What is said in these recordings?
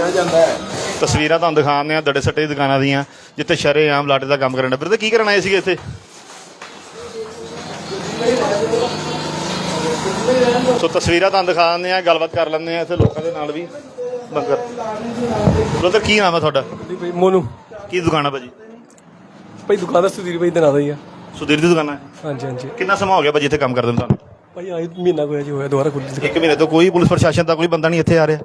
ਕਿਹਾ ਜਾਂਦਾ ਹੈ। ਤਸਵੀਰਾਂ ਤੁਹਾਨੂੰ ਦਿਖਾਉਂਦੇ ਆ ਦੜੇ ਸੱਟੇ ਦੀ ਦੁਕਾਨਾਂ ਦੀਆਂ ਜਿੱਥੇ ਸ਼ਰੇਆਮ ਲਾਟੇ ਦਾ ਕੰਮ ਕਰਨ ਦਾ ਵੀਰ ਕੀ ਕਰਨ ਆਏ ਸੀਗੇ ਇੱਥੇ? ਸੋ ਤਸਵੀਰਾਂ ਤੁਹਾਨੂੰ ਦਿਖਾਉਂਦੇ ਆ ਗੱਲਬਾਤ ਕਰ ਲੈਂਦੇ ਆ ਇੱਥੇ ਲੋਕਾਂ ਦੇ ਨਾਲ ਵੀ। ਬੰਗਰ ਬ੍ਰਦਰ ਕੀ ਨਾਮ ਹੈ ਤੁਹਾਡਾ? ਭਾਈ ਮੋਨੂ। ਕੀ ਦੁਕਾਨ ਹੈ ਭਾਜੀ? ਭਾਈ ਦੁਕਾਨ ਦਾ ਸੁਧੀਰ ਭਾਈ ਦੇ ਨਾਂ ਦਾ ਹੀ ਆ। ਸੁਧੀਰ ਦੀ ਦੁਕਾਨ ਹੈ? ਹਾਂਜੀ ਹਾਂਜੀ। ਕਿੰਨਾ ਸਮਾਂ ਹੋ ਗਿਆ ਭਾਜੀ ਇੱਥੇ ਕੰਮ ਕਰਦੇ ਨੂੰ ਤੁਹਾਨੂੰ? ਭਾਈ ਆਈ ਮਹੀਨਾ ਕੋਈ ਜੀ ਹੋਇਆ ਦੁਬਾਰਾ ਖੁੱਲੀ ਇੱਕ ਮਹੀਨੇ ਤੋਂ ਕੋਈ ਪੁਲਿਸ ਪ੍ਰਸ਼ਾਸਨ ਦਾ ਕੋਈ ਬੰਦਾ ਨਹੀਂ ਇੱਥੇ ਆ ਰਿਹਾ।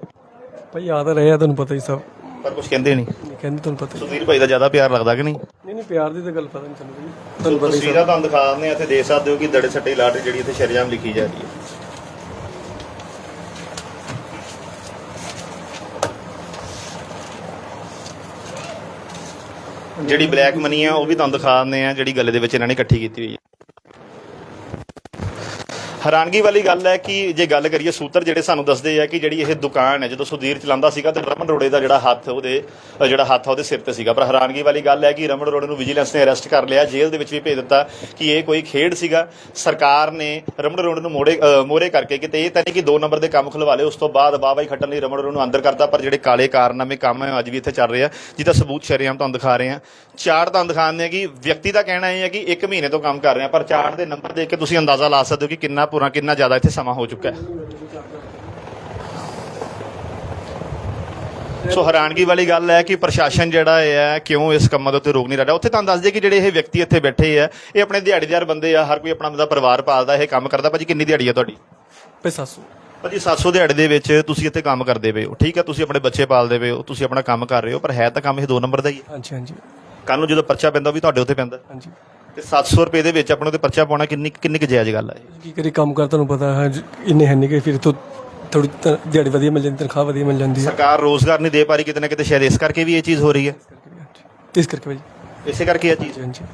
ਭਾਈ ਆ ਤਾਂ ਰਹੇ ਆ ਤੁਹਾਨੂੰ ਪਤਾ ਹੀ ਸਭ। ਪਰ ਕੁਝ ਕਹਿੰਦੇ ਨਹੀਂ। ਕਹਿੰਦੇ ਤੁਹਾਨੂੰ ਪਤਾ ਹੀ। ਸੁਧੀਰ ਭਾਈ ਦਾ ਜ਼ਿਆਦਾ ਪਿਆਰ ਲੱਗਦਾ ਕਿ ਨਹੀਂ? ਨਹੀਂ ਨਹੀਂ ਪਿਆਰ ਦੀ ਤਾਂ ਗੱਲ ਪਤਾ ਨਹੀਂ ਤੁਹਾਨੂੰ ਤੁਹਾਨੂੰ ਪਤਾ ਹੀ ਸਭ। ਤਸਵੀਰਾਂ ਤੁਹਾਨੂੰ ਦਿਖਾਉਂਦੇ ਆ ਇੱਥੇ ਦੇਖ ਸਕਦੇ ਹੋ ਕਿ ਦੜੇ ਸੱਟੇ ਲਾਟਰੀ ਜਿਹੜੀ ਇੱਥੇ ਸ਼ਰੇਆਮ ਲਿਖੀ ਜਾ ਰਹੀ ਹੈ। ਜਿਹੜੀ ਬਲੈਕ ਮਨੀ ਆ ਉਹ ਵੀ ਤੁਹਾਨੂੰ ਦਿਖਾ ਦਿੰਦੇ ਆ ਜਿਹੜੀ ਗੱਲੇ ਦੇ ਵਿੱਚ ਇਹਨਾਂ ਨੇ ਇਕੱਠੀ ਕੀਤੀ ਹੋਈ ਹੈ ਹੈਰਾਨਗੀ ਵਾਲੀ ਗੱਲ ਹੈ ਕਿ ਜੇ ਗੱਲ ਕਰੀਏ ਸੂਤਰ ਜਿਹੜੇ ਸਾਨੂੰ ਦੱਸਦੇ ਆ ਕਿ ਜਿਹੜੀ ਇਹ ਦੁਕਾਨ ਹੈ, ਜਦੋਂ ਸੁਧੀਰ ਚਲਾਉਂਦਾ ਸੀਗਾ ਤੇ ਰਮਨ ਰੋੜੇ ਦਾ ਜਿਹੜਾ ਹੱਥ ਉਹਦੇ ਜਿਹੜਾ ਹੱਥ ਆ ਉਹਦੇ ਸਿਰ ਤੇ ਸੀਗਾ। ਪਰ ਹੈਰਾਨਗੀ ਵਾਲੀ ਗੱਲ ਹੈ ਕਿ ਰਮਨ ਰੋੜੇ ਨੂੰ ਵਿਜੀਲੈਂਸ ਨੇ ਅਰੈਸਟ ਕਰ ਲਿਆ, ਜੇਲ੍ਹ ਦੇ ਵਿੱਚ ਵੀ ਭੇਜ ਦਿੱਤਾ ਕਿ ਇਹ ਕੋਈ ਖੇਡ ਸੀਗਾ। ਸਰਕਾਰ ਨੇ ਰਮਨ ਰੋੜੇ ਨੂੰ ਮੋੜੇ ਮੋਰੇ ਕਰਕੇ ਕਿਤੇ ਇਹ ਤਾਂ ਨਹੀਂ ਕਿ ਦੋ ਨੰਬਰ ਦੇ ਕੰਮ ਖੁਲਵਾ ਲਏ, ਉਸ ਤੋਂ ਬਾਅਦ ਵਾਹਵਾਈ ਖੱਟਣ ਲਈ ਰਮਨ ਰੋੜੇ ਨੂੰ ਅੰਦਰ ਕਰਤਾ, ਪਰ ਜਿਹੜੇ ਕਾਲੇ ਕਾਰਨਾਮੇ ਕੰਮ ਹੈ, ਅੱਜ ਵੀ ਇੱਥੇ ਚੱਲ ਰਹੇ ਆ, ਜਿਹਦਾ ਸਬੂਤ ਸ਼ਰੇਆਮ ਤੁਹਾਨੂੰ ਦਿਖਾ ਰਹੇ ਆ। ਚਾਰਟ ਤੁਹਾਨੂੰ ਦਿਖਾਉਂਦੇ ਆ ਕਿ ਵਿਅਕਤੀ ਦਾ ਕਹਿਣਾ ਇਹ ਹੈ ਕਿ 1 ਮਹੀਨੇ ਤੋਂ ਕੰਮ ਕਰ ਰਿਹਾ, ਪਰ ਚਾਰਟ ਦੇ ਨੰਬਰ ਦੇਖ ਕੇ ਤੁਸੀਂ ਅੰਦਾਜ਼ਾ ਲਾ ਸਕਦੇ ਹੋ ਕਿ ਕਿੰਨਾ ਪੂਰਾ ਕਿੰਨਾ ਜ਼ਿਆਦਾ ਇੱਥੇ ਸਮਾਂ ਹੋ ਚੁੱਕਾ ਹੈ। ਸੋ ਹੈਰਾਨਗੀ ਵਾਲੀ ਗੱਲ ਹੈ ਕਿ ਪ੍ਰਸ਼ਾਸਨ ਜਿਹੜਾ ਹੈ ਕਿਉਂ ਇਸ ਕੰਮਾਂ ਦੇ ਉੱਤੇ ਰੋਕ ਨਹੀਂ ਰਿਹਾ ਉੱਥੇ ਤੁਹਾਨੂੰ ਦੱਸ ਕਿ ਜਿਹੜੇ ਇਹ ਵਿਅਕਤੀ ਇੱਥੇ ਬੈਠੇ ਆ ਇਹ ਆਪਣੇ ਦਿਹਾੜੀਦਾਰ ਬੰਦੇ ਆ ਹਰ ਕੋਈ ਆਪਣਾ ਆਪਣਾ ਪਰਿਵਾਰ ਪਾਲਦਾ ਇਹ ਕੰਮ ਕਰਦਾ। ਭਾਜੀ ਕਿੰਨੀ ਦਿਹਾੜੀ ਆ ਤੁਹਾਡੀ? ਭਾਈ ਸਾਸੂ। ਭਾਜੀ 700 ਦਿਹਾੜੇ ਦੇ ਵਿੱਚ ਤੁਸੀਂ ਇੱਥੇ ਕੰਮ ਕਰਦੇ ਪਏ ਹੋ ਠੀਕ ਹੈ? ਤੁਸੀਂ ਆਪਣੇ ਬੱਚੇ ਪਾਲਦੇ ਪਏ ਹੋ ਤੁਸੀਂ ਆਪਣਾ ਕੰਮ ਕਰ ਰਹੇ ਹੋ ਪਰ ਹੈ ਤਾਂ ਕੰਮ ਇਹ ਦੋ ਨੰਬਰ ਦਾ ਹੀ ਹੈ। ਹਾਂਜੀ ਹਾਂਜੀ। ਕੱਲ ਨੂੰ ਜਦੋਂ ਪਰਚਾ ਪੈਂਦਾ ਵੀ ਤੁਹਾਡੇ ਉੱਤੇ ਪੈਂਦਾ। ਹਾਂਜੀ। ਤੇ 700 ਰੁਪਏ ਦੇ ਵਿੱਚ ਆਪਣੇ ਉੱਤੇ ਪਰਚਾ ਪਾਉਣਾ ਕਿੰਨੀ ਕਿੰਨੀ ਕੁ ਜਾਇਜ਼ ਗੱਲ ਹੈ? ਕੀ ਕਰੀ ਕੰਮ ਕਰ ਤੁਹਾਨੂੰ ਪਤਾ ਹੈ ਜੀ, ਇੰਨੇ ਹੈ ਨਹੀਂ ਕਿ ਫਿਰ ਤੋਂ ਥੋੜੀ ਦਿਹਾੜੀ ਵਧੀਆ ਮਿਲ ਜਾਂਦੀ ਤਨਖਾਹ ਵਧੀਆ ਮਿਲ ਜਾਂਦੀ ਹੈ ਸਰਕਾਰ ਰੋਜ਼ਗਾਰ ਨਹੀਂ ਦੇ ਪਾ ਰਹੀ ਕਿਤੇ ਨਾ ਕਿਤੇ ਸ਼ਾਇਦ ਇਸ ਕਰਕੇ ਵੀ ਇਹ ਚੀਜ਼ ਹੋ ਰਹੀ ਹੈ। ਤੇ ਇਸ ਕਰਕੇ ਭਾਈ। ਇਸੇ ਕਰਕੇ ਇਹ ਚੀਜ਼। ਹਾਂਜੀ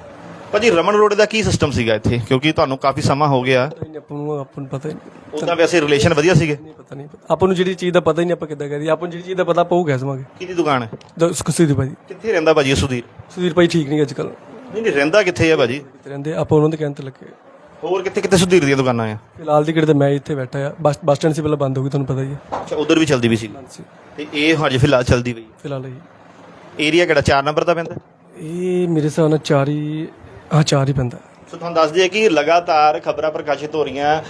ਭਾਜੀ ਰਮਨ ਰੋਡ ਦਾ ਕੀ ਸਿਸਟਮ ਸੀਗਾ ਇੱਥੇ? ਕਿਉਂਕਿ ਤੁਹਾਨੂੰ ਕਾਫੀ ਸਮਾਂ ਹੋ ਗਿਆ। ਨਹੀਂ ਆਪਾਂ ਨੂੰ ਆਪਾਂ ਨੂੰ ਪਤਾ ਹੀ ਨਹੀਂ। ਉਹਦਾ ਵੈਸੇ ਰਿਲੇਸ਼ਨ ਵਧੀਆ ਸੀਗੇ। ਨਹੀਂ ਪਤਾ ਨਹੀਂ ਪਤਾ। ਆਪਾਂ ਨੂੰ ਜਿਹੜੀ ਚੀਜ਼ ਦਾ ਪਤਾ ਹੀ ਨਹੀਂ ਆਪਾਂ ਕਿੱਦਾਂ ਕਰੀਏ ਆਪਾਂ ਨੂੰ ਜਿਹੜੀ ਚੀਜ਼ ਦਾ ਪਤਾ ਕਹਿ ਸਮਾਂਗੇ। ਕਿਹਦੀ ਦੁਕਾਨ ਹੈ? ਸੁਖਸੀ ਭਾਈ ਕਿੱਥੇ ਰਹਿੰਦਾ ਭਾਜੀ ਇਹ ਸੁਧੀਰ? ਸੁਧੀਰ ਭਾਈ ਠੀਕ ਨਹੀਂ ਅੱਜ ਕੱਲ ਨਹੀਂ ਨਹੀਂ ਰਹਿੰਦਾ ਕਿੱਥੇ ਹੈ ਭਾਜੀ? ਰਹਿੰਦੇ ਆਪਾਂ ਉਹਨਾਂ ਦੇ ਕਹਿਣ ਤੇ ਲੱਗੇ। ਹੋਰ ਕਿੱਥੇ ਕਿੱਥੇ ਸੁਧੀਰ ਦੀਆਂ ਦੁਕਾਨਾਂ ਆ? ਫਿਲਹਾਲ ਦੀ ਕਿਹੜੇ ਤੇ ਮੈਂ ਇੱਥੇ ਬੈਠਾ ਆ। ਬੱਸ ਬੱਸ ਸਟੈਂਡ ਸੀ ਪਹਿਲਾਂ ਬੰਦ ਹੋ ਗਈ ਤੁਹਾਨੂੰ ਪਤਾ ਹੀ ਹੈ ਅੱਛਾ ਉਧਰ ਵੀ ਚਲਦੀ ਵੀ ਸੀ? ਸੀ। ਤੇ ਇਹ ਹਜੇ ਫਿਲਹਾਲ ਚਲਦੀ ਪਈ ਫਿਲਹਾਲ ਇਹ। ਏਰੀਆ ਕਿਹੜਾ 4 ਨੰਬਰ ਦਾ ਪੈਂਦਾ? ਇਹ ਮੇਰੇ ਹਿਸਾਬ ਨਾਲ ਚਾਰ ਹੀ ਹਾਂ ਚਾਰ ਹੀ ਪੈਂਦਾ। ਸੋ ਤੁਹਾਨੂੰ ਦੱਸ ਦਈਏ ਕਿ ਲਗਾਤਾਰ ਖਬਰਾਂ ਪ੍ਰਕਾਸ਼ਿਤ ਹੋ ਰਹੀਆਂ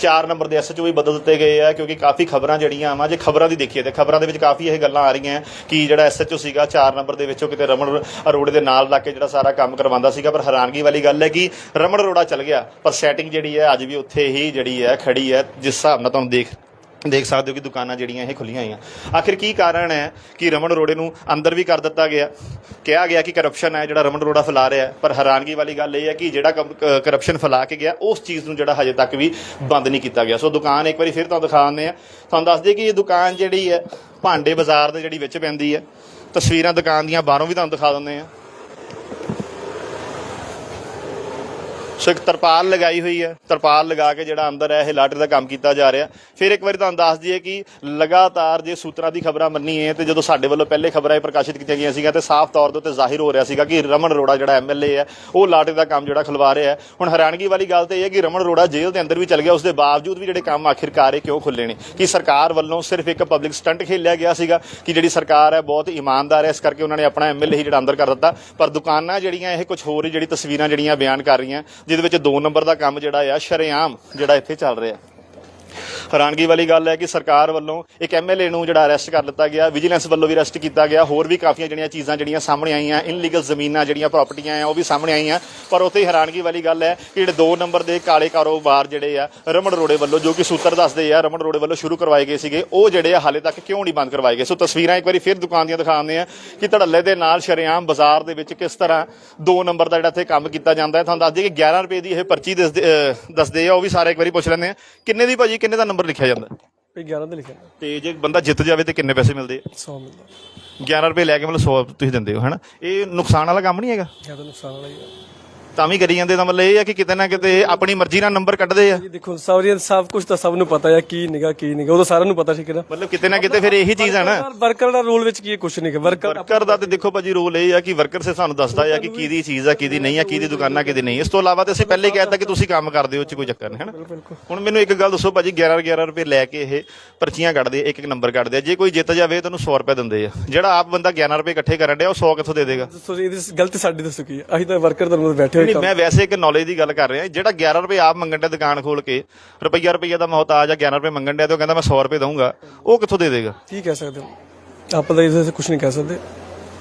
ਚਾਰ ਨੰਬਰ ਦੇ ਐਸਐਚਓ ਵੀ ਬਦਲ ਦਿੱਤੇ ਗਏ ਆ, ਕਿਉਂਕਿ ਕਾਫੀ ਖਬਰਾਂ ਜਿਹੜੀਆਂ ਆਵਾਂ ਜੇ ਖਬਰਾਂ ਦੀ ਦੇਖੀਏ ਤੇ ਖਬਰਾਂ ਦੇ ਵਿੱਚ ਕਾਫੀ ਇਹ ਗੱਲਾਂ ਆ ਰਹੀਆਂ ਕਿ ਜਿਹੜਾ ਐਸਐਚਓ ਸੀਗਾ, ਚਾਰ ਨੰਬਰ ਦੇ ਵਿੱਚੋਂ ਕਿਤੇ ਰਮਨ ਅਰੋੜੇ ਦੇ ਨਾਲ ਲਾ ਕੇ ਜਿਹੜਾ ਸਾਰਾ ਕੰਮ ਕਰਵਾਉਂਦਾ ਸੀਗਾ, ਪਰ ਹੈਰਾਨਗੀ ਵਾਲੀ ਗੱਲ ਹੈ ਕਿ ਰਮਨ ਅਰੋੜਾ ਚੱਲ ਗਿਆ, ਪਰ ਸੈਟਿੰਗ ਜਿਹੜੀ ਹੈ ਅੱਜ ਵੀ ਉੱਥੇ ਹੀ ਜਿਹੜੀ ਹੈ ਖੜੀ ਹੈ, ਜਿਸ ਹਿਸਾਬ ਨਾਲ ਤੁਹਾਨੂੰ ਦੇਖ ਦੇਖ ਸਕਦੇ ਹੋ ਕਿ ਦੁਕਾਨਾਂ ਜਿਹੜੀਆਂ ਇਹ ਖੁੱਲੀਆਂ ਹੋਈਆਂ। ਆਖਿਰ ਕੀ ਕਾਰਨ ਹੈ ਕਿ ਰਮਨ ਅਰੋੜੇ ਨੂੰ ਅੰਦਰ ਵੀ ਕਰ ਦਿੱਤਾ ਗਿਆ? ਕਿਹਾ ਗਿਆ ਕਿ ਕਰਪਸ਼ਨ ਹੈ ਜਿਹੜਾ ਰਮਨ ਅਰੋੜਾ ਫੈਲਾ ਰਿਹਾ ਪਰ ਹੈਰਾਨਗੀ ਵਾਲੀ ਗੱਲ ਇਹ ਹੈ ਕਿ ਜਿਹੜਾ ਕਰਪਸ਼ਨ ਫੈਲਾ ਕੇ ਗਿਆ, ਉਸ ਚੀਜ਼ ਨੂੰ ਜਿਹੜਾ ਹਜੇ ਤੱਕ ਵੀ ਬੰਦ ਨਹੀਂ ਕੀਤਾ ਗਿਆ। ਸੋ ਦੁਕਾਨ ਇੱਕ ਵਾਰੀ ਫਿਰ ਤੁਹਾਨੂੰ ਦਿਖਾ ਦਿੰਦੇ ਆ ਤੁਹਾਨੂੰ ਦੱਸ ਦਈਏ ਕਿ ਇਹ ਦੁਕਾਨ ਜਿਹੜੀ ਹੈ, ਭਾਂਡੇ ਬਾਜ਼ਾਰ ਦੇ ਜਿਹੜੀ ਵਿੱਚ ਪੈਂਦੀ ਹੈ, ਤਸਵੀਰਾਂ ਦੁਕਾਨ ਦੀਆਂ ਬਾਹਰੋਂ ਵੀ ਤੁਹਾਨੂੰ ਦਿਖਾ ਦਿੰਦੇ ਆ ਸੋ ਇੱਕ ਤਰਪਾਲ ਲਗਾਈ ਹੋਈ ਹੈ। ਤਰਪਾਲ ਲਗਾ ਕੇ ਜਿਹੜਾ ਅੰਦਰ ਹੈ, ਇਹ ਲਾਟਰੀ ਦਾ ਕੰਮ ਕੀਤਾ ਜਾ ਰਿਹਾ। ਫਿਰ ਇੱਕ ਵਾਰੀ ਤੁਹਾਨੂੰ ਦੱਸ ਦਈਏ ਕਿ ਲਗਾਤਾਰ ਜੇ ਸੂਤਰਾਂ ਦੀ ਖਬਰਾਂ ਮੰਨੀਏ ਤੇ ਜਦੋਂ ਸਾਡੇ ਵੱਲੋਂ ਪਹਿਲੇ ਖਬਰਾਂ ਇਹ ਪ੍ਰਕਾਸ਼ਿਤ ਕੀਤੀਆਂ ਗਈਆਂ ਸੀਗੀਆਂ ਤੇ ਸਾਫ਼ ਤੌਰ ਦੇ ਉੱਤੇ ਜ਼ਾਹਿਰ ਹੋ ਰਿਹਾ ਸੀਗਾ ਕਿ ਰਮਨ ਅਰੋੜਾ ਜਿਹੜਾ ਐਮਐਲਏ ਹੈ, ਉਹ ਲਾਟਰੀ ਦਾ ਕੰਮ ਜਿਹੜਾ ਖਿਲਵਾ ਰਿਹਾ ਹੁਣ ਹੈਰਾਨਗੀ ਵਾਲੀ ਗੱਲ ਤੇ ਇਹ ਹੈ ਕਿ ਰਮਨ ਅਰੋੜਾ ਜੇਲ੍ਹ ਦੇ ਅੰਦਰ ਵੀ ਚਲ ਗਿਆ ਉਸ ਦੇ ਬਾਵਜੂਦ ਵੀ ਜਿਹੜੇ ਕੰਮ ਆਖਿਰਕਾਰ ਇਹ ਕਿਉਂ ਖੁੱਲੇ ਨੇ? ਕਿ ਸਰਕਾਰ ਵੱਲੋਂ ਸਿਰਫ ਇੱਕ ਪਬਲਿਕ ਸਟੰਟ ਖੇਲਿਆ ਗਿਆ ਸੀਗਾ ਕਿ ਜਿਹੜੀ ਸਰਕਾਰ ਹੈ ਬਹੁਤ ਇਮਾਨਦਾਰ ਹੈ, ਇਸ ਕਰਕੇ ਉਹਨਾਂ ਨੇ ਆਪਣਾ ਐਮਐਲਏ ਹੀ ਜਿਹੜਾ ਅੰਦਰ ਕਰ ਦਿੱਤਾ। ਪਰ ਦੁਕਾਨਾਂ ਜਿਹੜੀਆਂ, ਇਹ ਕੁਝ ਹੋਰ ਜਿਹੜੀ ਤਸਵੀਰਾਂ ਜਿਹੜੀਆਂ ਬਿਆਨ ਕਰ ਰਹੀਆਂ ਜਿਹਦੇ ਵਿੱਚ ਦੋ ਨੰਬਰ ਦਾ ਕੰਮ ਜਿਹੜਾ ਆ ਸ਼ਰੇਆਮ ਜਿਹੜਾ ਇੱਥੇ ਚੱਲ ਰਿਹਾ। ਹੈਰਾਨਗੀ ਵਾਲੀ ਗੱਲ ਹੈ ਕਿ ਸਰਕਾਰ ਵੱਲੋਂ ਇੱਕ ਐਮਐਲਏ ਨੂੰ ਜਿਹੜਾ ਅਰੈਸਟ ਕਰ ਲਿੱਤਾ ਗਿਆ, ਵਿਜੀਲੈਂਸ ਵੱਲੋਂ ਵੀ ਅਰੈਸਟ ਕੀਤਾ ਗਿਆ, ਹੋਰ ਵੀ ਕਾਫੀਆਂ ਜਿਹੜੀਆਂ ਚੀਜ਼ਾਂ ਜਿਹੜੀਆਂ ਸਾਹਮਣੇ ਆਈਆਂ, ਇਨਲੀਗਲ ਜ਼ਮੀਨਾਂ ਜਿਹੜੀਆਂ ਪ੍ਰਾਪਰਟੀਆਂ ਆ, ਉਹ ਵੀ ਸਾਹਮਣੇ ਆਈਆਂ। ਪਰ ਉੱਥੇ ਹੈਰਾਨਗੀ ਵਾਲੀ ਗੱਲ ਹੈ ਕਿ ਜਿਹੜੇ ਦੋ ਨੰਬਰ ਦੇ ਕਾਲੇ ਕਾਰੋਬਾਰ ਜਿਹੜੇ ਆ, ਰਮਨ ਰੋੜੇ ਵੱਲੋਂ, ਜੋ ਕਿ ਸੂਤਰ ਦੱਸਦੇ ਆ, ਰਮਨ ਰੋੜੇ ਵੱਲੋਂ ਸ਼ੁਰੂ ਕਰਵਾਏ ਗਏ ਸੀਗੇ, ਉਹ ਜਿਹੜੇ ਆ ਹਾਲੇ ਤੱਕ ਕਿਉਂ ਨਹੀਂ ਬੰਦ ਕਰਵਾਏ ਗਏ? ਸੋ ਤਸਵੀਰਾਂ ਇੱਕ ਵਾਰੀ ਫਿਰ ਦੁਕਾਨ ਦੀਆਂ ਦਿਖਾਉਂਦੇ ਆ ਕਿ ਧੜੱਲੇ ਦੇ ਨਾਲ ਸ਼ਰੇਆਮ ਬਾਜ਼ਾਰ ਦੇ ਵਿੱਚ ਕਿਸ ਤਰ੍ਹਾਂ ਦੋ ਨੰਬਰ ਦਾ ਜਿਹੜਾ ਇੱਥੇ ਕੰਮ ਕੀਤਾ ਜਾਂਦਾ ਹੈ। ਤੁਹਾਨੂੰ ਦੱਸ ਦਈਏ ਕਿ 11 ਰੁਪਏ ਦੀ ਇਹ ਪਰਚੀ ਦੱਸਦੇ ਦੱਸਦੇ ਆ, ਉਹ ਵੀ ਸਾਰੇ ਇੱਕ ਵਾਰੀ ਪੁੱਛ ਲੈਂਦੇ ਆ ਕਿੰਨੇ ਦੀ ਭਾਜੀ? ਕਿੰਨੇ ਦਾ ਨੰਬਰ ਲਿਖਿਆ ਜਾਂਦਾ? ਭਾਈ 11 ਤੇ ਲਿਖਿਆ। ਤੇ ਜੇ ਬੰਦਾ ਜਿੱਤ ਜਾਵੇ ਤੇ ਕਿੰਨੇ ਪੈਸੇ ਮਿਲਦੇ ਆ? 100 ਮਿਲਦਾ 11 ਰੁਪਏ ਲੈ ਕੇ ਮਤਲਬ 100 ਤੁਸੀਂ ਦਿੰਦੇ ਹੋ ਹਨਾ? ਇਹ ਨੁਕਸਾਨ ਵਾਲਾ ਕੰਮ ਨਹੀਂ ਹੈਗਾ? ਜ਼ਿਆਦਾ ਨੁਕਸਾਨ ਵਾਲਾ ਹੀ ਆ। ਤਾਂ ਵੀ ਕਰੀ ਜਾਂਦੇ ਤਾਂ ਮਤਲਬ ਇਹ ਆ ਕਿ ਕਿਤੇ ਨਾ ਕਿਤੇ ਆਪਣੀ ਮਰਜ਼ੀ ਨਾਲ ਨੰਬਰ ਕੱਢਦੇ ਆ। ਇਹ ਦੇਖੋ ਸਾਰੀਆਂ ਸਭ ਕੁਝ ਤਾਂ ਸਭ ਨੂੰ ਪਤਾ ਹੈ ਕੀ ਨਿਗਾ ਕੀ ਨਿਗਾ ਉਹ ਤਾਂ ਸਾਰਿਆਂ ਨੂੰ ਪਤਾ ਠੀਕ ਹੈ ਨਾ ਮਤਲਬ ਕਿਤੇ ਨਾ ਕਿਤੇ ਫਿਰ ਇਹੀ ਚੀਜ਼ ਆ ਨਾ। ਵਰਕਰ ਦਾ ਰੋਲ ਵਿੱਚ ਕੀ ਹੈ ਕੁਝ ਨਹੀਂ ਹੈ ਵਰਕਰ ਵਰਕਰ ਦਾ ਤੇ ਦੇਖੋ ਭਾਜੀ ਰੋਲ ਇਹ ਆ ਕਿ ਵਰਕਰ ਸੇ ਸਾਨੂੰ ਦੱਸਦਾ ਆ ਕਿ ਕਿਹਦੀ ਚੀਜ਼ ਆ ਕਿਹਦੀ ਨਹੀਂ ਆ ਕਿਹਦੀ ਦੁਕਾਨਾਂ ਕਿਹਦੀ ਨਹੀਂ। ਇਸ ਤੋਂ ਇਲਾਵਾ ਤੇ ਅਸੀਂ ਪਹਿਲੇ ਹੀ ਕਹਿਤਾ ਕਿ ਤੁਸੀਂ ਕੰਮ ਕਰਦੇ ਹੋ ਚ ਕੋਈ ਚੱਕਰ ਨਹੀਂ ਹੈ ਨਾ? ਹੁਣ ਮੈਨੂੰ ਇੱਕ ਗੱਲ ਦੱਸੋ ਭਾਜੀ 11 11 ਰੁਪਏ ਲੈ ਕੇ ਇਹ ਪਰਚੀਆਂ ਕੱਢਦੇ ਆ ਇੱਕ ਇੱਕ ਨੰਬਰ ਕੱਢਦੇ ਆ। ਜੇ ਕੋਈ ਜਿੱਤ ਜਾਵੇ ਤਾਂ ਉਹਨੂੰ 100 ਰੁਪਏ ਦਿੰਦੇ ਆ। ਜਿਹੜਾ ਆਪ ਬੰਦਾ 11 ਰੁਪਏ ਇਕੱਠੇ ਕਰਨ ਡਿਆ ਉਹ 100 ਕਿੱਥੋਂ ਦੇ ਦੇਗਾ? ਦੱਸੋ ਜੀ, ਇਹਦੀ ਗਲਤੀ ਸਾਡੀ ਦੱਸੋ ਕੀ ਹੈ। ਅਸੀਂ ਤਾਂ ਵਰਕਰ ਦਾ ਮਤਲਬ ਬੈਠੇ ਨਹੀਂ ਮੈਂ ਵੈਸੇ ਇੱਕ ਨੌਲੇਜ ਦੀ ਗੱਲ ਕਰ ਰਿਹਾ। ਜਿਹੜਾ 11 ਰੁਪਏ ਆਪ ਮੰਗਣ ਡਿਆ ਦੁਕਾਨ ਖੋਲ ਕੇ ਰੁਪਈਆ ਰੁਪਈਆ ਦਾ ਮਹਤਾਜ ਆ 11 ਰੁਪਏ ਮੰਗਣ ਡਿਆ ਤੇ ਉਹ ਕਹਿੰਦਾ ਮੈਂ 100 ਰੁਪਏ ਦਊਂਗਾ। ਉਹ ਕਿੱਥੋਂ ਦੇ ਦੇਗਾ? ਕੀ ਕਹਿ ਸਕਦੇ ਹੋ? ਆਪਾਂ ਤਾਂ ਇਹਦੇ ਕੁਝ ਨਹੀਂ ਕਹਿ ਸਕਦੇ।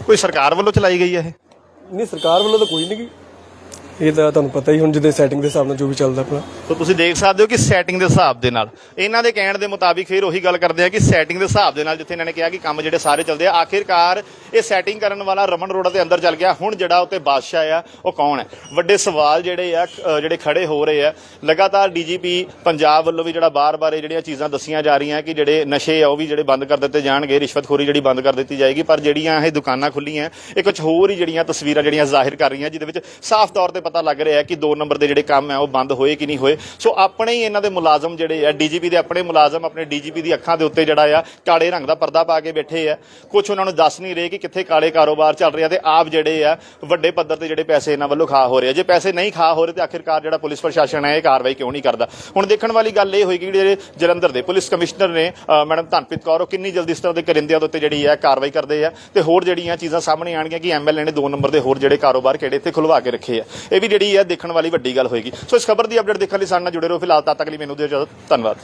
ਕੋਈ ਸਰਕਾਰ ਵੱਲੋਂ ਚਲਾਈ ਗਈ ਹੈ ਇਹ? ਨਹੀਂ ਸਰਕਾਰ ਵੱਲੋਂ ਤਾਂ ਕੋਈ ਨਹੀਂ ਗੀ। ਇਹ ਤਾਂ ਤੁਹਾਨੂੰ ਪਤਾ ਹੀ ਹੁਣ ਜਿਹਦੇ ਸੈਟਿੰਗ ਦੇ ਹਿਸਾਬ ਨਾਲ ਜੋ ਵੀ ਚੱਲਦਾ ਆਪਣਾ। ਸੋ ਤੁਸੀਂ ਦੇਖ ਸਕਦੇ ਹੋ ਕਿ ਸੈਟਿੰਗ ਦੇ ਹਿਸਾਬ ਦੇ ਨਾਲ। ਇਹਨਾਂ ਦੇ ਕਹਿਣ ਦੇ ਮੁਤਾਬਿਕ ਫਿਰ ਉਹੀ ਗੱਲ ਕਰਦੇ ਆ ਕਿ ਸੈਟਿੰਗ ਦੇ ਹਿਸਾਬ ਦੇ ਨਾਲ ਜਿੱਥੇ ਇਹਨਾਂ ਨੇ ਕਿਹਾ ਕਿ ਕੰਮ ਜਿਹੜੇ ਸਾਰੇ ਚੱਲਦੇ ਆ ਆਖਿਰਕਾਰ ਇਹ ਸੈਟਿੰਗ ਕਰਨ ਵਾਲਾ ਰਮਨ ਰੋੜਾ ਦੇ ਅੰਦਰ ਚੱਲ ਗਿਆ। ਹੁਣ ਜਿਹੜਾ ਉੱਤੇ ਬਾਦਸ਼ਾਹ ਆ ਉਹ ਕੌਣ ਹੈ? ਵੱਡੇ ਸਵਾਲ ਜਿਹੜੇ ਆ ਅ, ਜਿਹੜੇ ਖੜੇ ਹੋ ਰਹੇ ਆ। ਲਗਾਤਾਰ ਡੀਜੀਪੀ ਪੰਜਾਬ ਵੱਲੋਂ ਵੀ ਜਿਹੜਾ ਬਾਰ-ਬਾਰ ਇਹ ਜਿਹੜੀਆਂ ਚੀਜ਼ਾਂ ਦੱਸੀਆਂ ਜਾ ਰਹੀਆਂ ਕਿ ਜਿਹੜੇ ਨਸ਼ੇ ਆ ਉਹ ਵੀ ਜਿਹੜੇ ਬੰਦ ਕਰ ਦਿੱਤੇ ਜਾਣਗੇ। ਰਿਸ਼ਵਤਖੋਰੀ ਜਿਹੜੀ ਬੰਦ ਕਰ ਦਿੱਤੀ ਜਾਏਗੀ। ਪਰ ਜਿਹੜੀਆਂ ਇਹ ਦੁਕਾਨਾਂ ਖੁੱਲੀਆਂ ਇਹ ਕੁਝ ਹੋਰ ਹੀ ਜਿਹੜੀਆਂ ਤਸਵੀਰਾਂ ਜਿਹੜੀਆਂ ਜ਼ਾਹਿਰ ਕਰ ਰਹੀਆਂ ਜਿਹਦੇ ਵਿੱਚ ਸਾਫ਼ ਤੌਰ ਤੇ ਪਤਾ ਲੱਗ ਰਿਹਾ ਕਿ ਦੋ ਨੰਬਰ ਦੇ ਜਿਹੜੇ ਕੰਮ ਹੈ ਉਹ ਬੰਦ ਹੋਏ ਕਿ ਨਹੀਂ ਹੋਏ। ਸੋ ਆਪਣੇ ਹੀ ਇਹਨਾਂ ਦੇ ਮੁਲਾਜ਼ਮ ਜਿਹੜੇ ਆ, ਡੀਜੀਪੀ ਦੇ ਆਪਣੇ ਮੁਲਾਜ਼ਮ, ਆਪਣੇ ਡੀਜੀਪੀ ਦੀ ਅੱਖਾਂ ਦੇ ਉੱਤੇ ਜਿਹੜਾ ਆ, ਕਾਲੇ ਰੰਗ ਦਾ ਪਰਦਾ ਪਾ ਕੇ ਬੈਠੇ ਆ। ਕੁਝ ਉਹਨਾਂ ਨੂੰ ਦੱਸ ਨਹੀਂ ਰਹੇ ਕਿ ਕਿੱਥੇ ਕਾਲੇ ਕਾਰੋਬਾਰ ਚੱਲ ਰਿਹਾ ਤੇ ਆਪ ਜਿਹੜੇ ਆ, ਵੱਡੇ ਪੱਧਰ ਤੇ ਜਿਹੜੇ ਪੈਸੇ ਇਹਨਾਂ ਵੱਲੋਂ ਖਾ ਹੋ ਰਹੇ ਆ। ਜੇ ਪੈਸੇ ਨਹੀਂ ਖਾ ਹੋ ਰਹੇ ਤੇ ਆਖਿਰਕਾਰ ਜਿਹੜਾ ਪੁਲਿਸ ਪ੍ਰਸ਼ਾਸਨ ਹੈ ਇਹ ਕਾਰਵਾਈ ਕਿਉਂ ਨਹੀਂ ਕਰਦਾ? ਹੁਣ ਦੇਖਣ ਵਾਲੀ ਗੱਲ ਇਹ ਹੋਏਗੀ ਕਿ ਜਿਹੜੇ ਜਲੰਧਰ ਦੇ ਪੁਲਿਸ ਕਮਿਸ਼ਨਰ ਨੇ ਮੈਡਮ ਧਨਪ੍ਰੀਤ ਕੌਰ, ਉਹ ਕਿੰਨੀ ਜਲਦੀ ਇਸ ਤਰ੍ਹਾਂ ਦੇ ਕਰਿੰਦਿਆਂ ਦੇ ਉੱਤੇ ਜਿਹੜੀ ਹੈ ਕਾਰਵਾਈ ਕਰਦੇ ਆ ਤੇ ਹੋਰ ਜਿਹੜੀਆਂ ਚੀਜ਼ਾਂ ਸਾਹਮਣੇ ਆਣਗੀਆਂ ਕਿ ਐਮਐਲਏ ਨੇ ਦੋ ਨੰਬਰ ਦੇ ਹੋਰ ਜਿਹੜੇ ਕਾਰੋਬਾਰ ਕਿਹੜੇ ਇੱਥੇ ਖੁਲਵਾ ਕੇ ਰੱਖੇ ਆ। ਇਹ ਵੀ ਜਿਹੜੀ ਹੈ ਦੇਖਣ ਵਾਲੀ ਵੱਡੀ ਗੱਲ ਹੋਏਗੀ। ਸੋ ਇਸ ਖਬਰ ਦੀ ਅਪਡੇਟ ਦੇਖਣ ਲਈ ਸਾਡੇ ਨਾਲ ਜੁੜੇ ਰਹੋ। ਫਿਲਹਾਲ ਤਦ ਤੱਕ ਲਈ ਮੈਨੂੰ ਦਿਓ ਇਜਾਜ਼ਤ। ਧੰਨਵਾਦ।